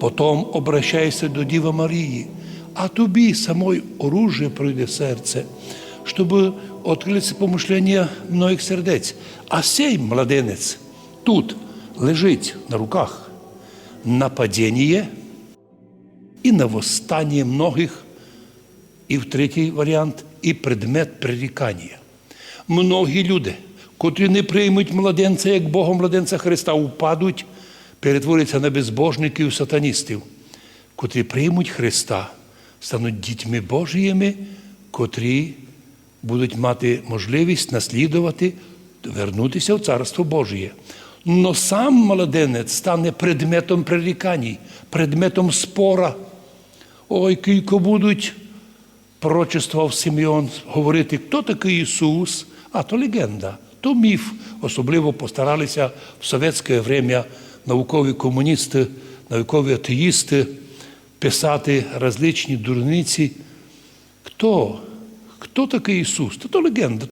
Потом обращайся до Діва Марії, а тобі самой оружие пройде серце, щоб відкрилися помишлення многих сердець. А сей младенець тут лежить на руках. Нападіння і на восстання многих, і в третій варіант, і предмет прирікання. Многі люди, котрі не приймуть младенця як Бога младенця Христа, упадуть, перетворяться на безбожників, сатаністів, котрі приймуть Христа, стануть дітьми Божіїми, котрі будуть мати можливість наслідувати, вернутися в Царство Божє. Но сам младенець стане предметом прирікань, предметом спора. Ой, кілько будуть пророчествував Симеон говорити, хто такий Ісус, а то легенда, то міф. Особливо постаралися в совєтське время наукові комуністи, наукові атеїсти писати различні дурниці. Хто? Хто такий Ісус? Та то легенда.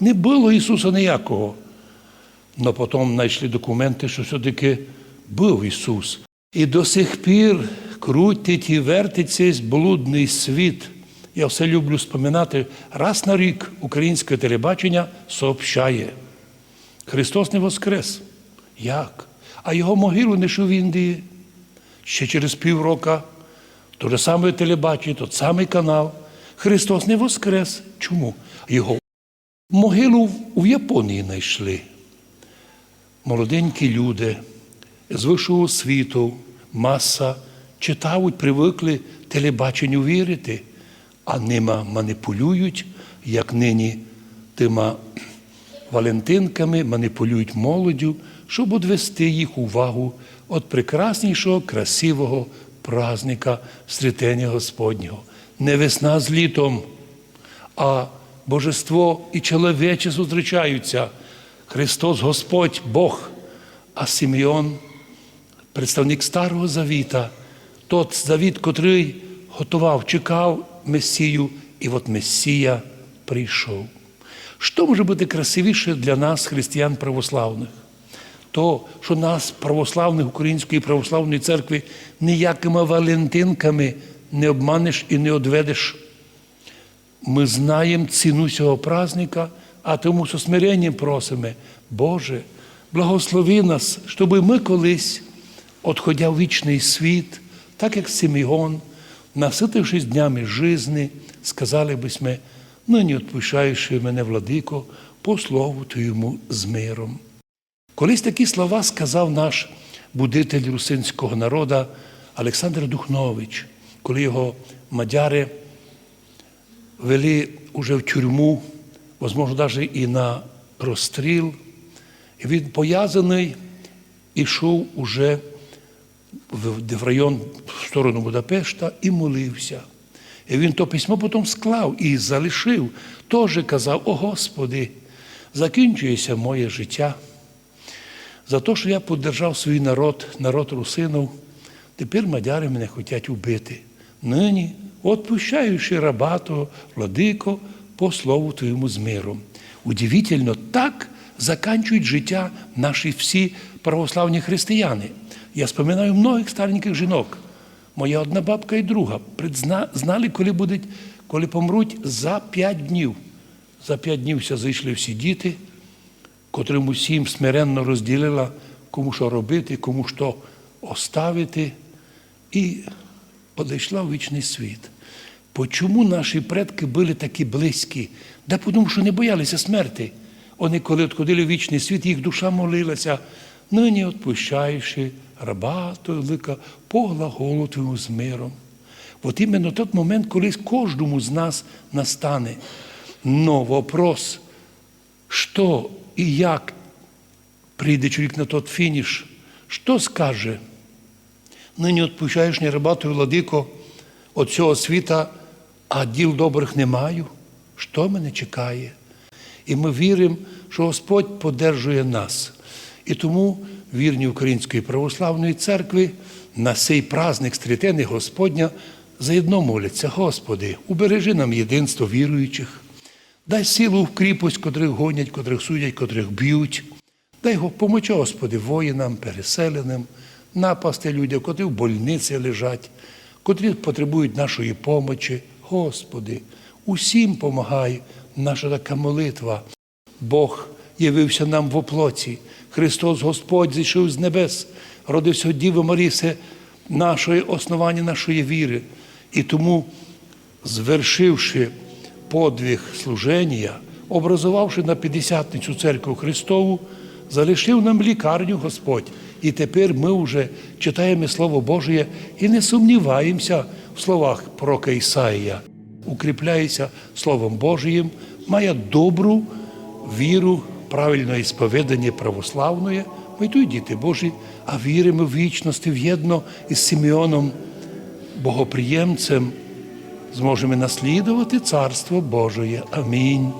Не було Ісуса ніякого. Но потім знайшли документи, що все-таки був Ісус. І до сих пір крутить і вертить цей блудний світ. Я все люблю споминати. Раз на рік українське телебачення сообщає. Христос не воскрес. Як? А його могилу не в Індії. Ще через півроку то же саме телебачення, тот самий канал. Христос не воскрес. Чому? Його могилу в Японії знайшли. Молоденькі люди з вищого світу, маса читають, привикли телебаченню вірити, а ними маніпулюють, як нині тима валентинками, маніпулюють молоддю, щоб відвести їх увагу від прекраснішого, красивого праздника Стрітення Господнього. Не весна з літом, а божество і чоловіче зустрічаються. Христос Господь Бог, а Симеон представник Старого Завіта, тот завіт, котрий готував, чекав Месію, і от Месія прийшов. Що може бути красивіше для нас, християн православних? То, що нас, православних Української православної церкви, ніякими валентинками не обманеш і не одведеш. Ми знаємо ціну цього праздника, а тому з смиренням просимо, Боже, благослови нас, щоб ми колись, отходя в вічний світ, так як Симеон, наситившись днями жизни, сказали би ми, нині відпущаючи мене, владико, по слову Твоєму з миром. Колись такі слова сказав наш будитель русинського народу Олександр Духнович, коли його мадяри вели уже в тюрму, можливо, навіть і на розстріл. І він пов'язаний ішов уже в район в сторону Будапешта і молився. І він то письмо потім склав і залишив. Теж казав: О Господи, закінчується моє життя. За те, що я подержав свій народ, народ русинов, тепер мадяри мене хочуть убити. Нині, відпущаючи раба того, владико, по слову Твоєму з миром. Удивительно, так заканчують життя наші всі православні християни. Я споминаю многих стареньких жінок. Моя одна бабка і друга знали, коли будуть, коли помруть за п'ять днів. За п'ять днів зайшли всі діти, котрим усім смиренно розділила, кому що робити, кому що оставити, і одійшла в вічний світ. Почому наші предки були такі близькі? Да тому, що не боялися смерти. Вони, коли відходили в вічний світ, їх душа молилася, нині відпущаючи раба велика, по глаголу Твому з миром. От іменно той момент, коли кожному з нас настане. Но вопрос, що і як прийде чоловік на тот фініш, що скаже? Нині відпущаєш не рабату владико от цього світа, а діл добрих не маю. Що мене чекає? І ми віримо, що Господь подержує нас. І тому вірні Української православної церкви на цей праздник стрітени Господня заєдно моляться, Господи, убережи нам єдинство віруючих, дай силу в кріпость, котрих гонять, котрих судять, котрих б'ють. Дай помочи, Господи, воїнам, переселеним, напасти людям, котрі в больниці лежать, котрі потребують нашої помочі. Господи, усім помагай наша така молитва. Бог явився нам в оплоті. Христос Господь зійшов з небес, родився Марії, це наше основання нашої віри. І тому, звершивши подвиг служення, образувавши на П'ятдесятницю церкву Христову, залишив нам лікарню Господь. І тепер ми вже читаємо Слово Боже і не сумніваємося в словах пророка Ісаїя. Укріпляється Словом Божиїм, має добру віру, правильне сповідання православної. Ми йдуть, діти Божі, а віримо в вічності в'єдно із Симеоном, богоприємцем, зможемо наслідувати Царство Божоє. Амінь.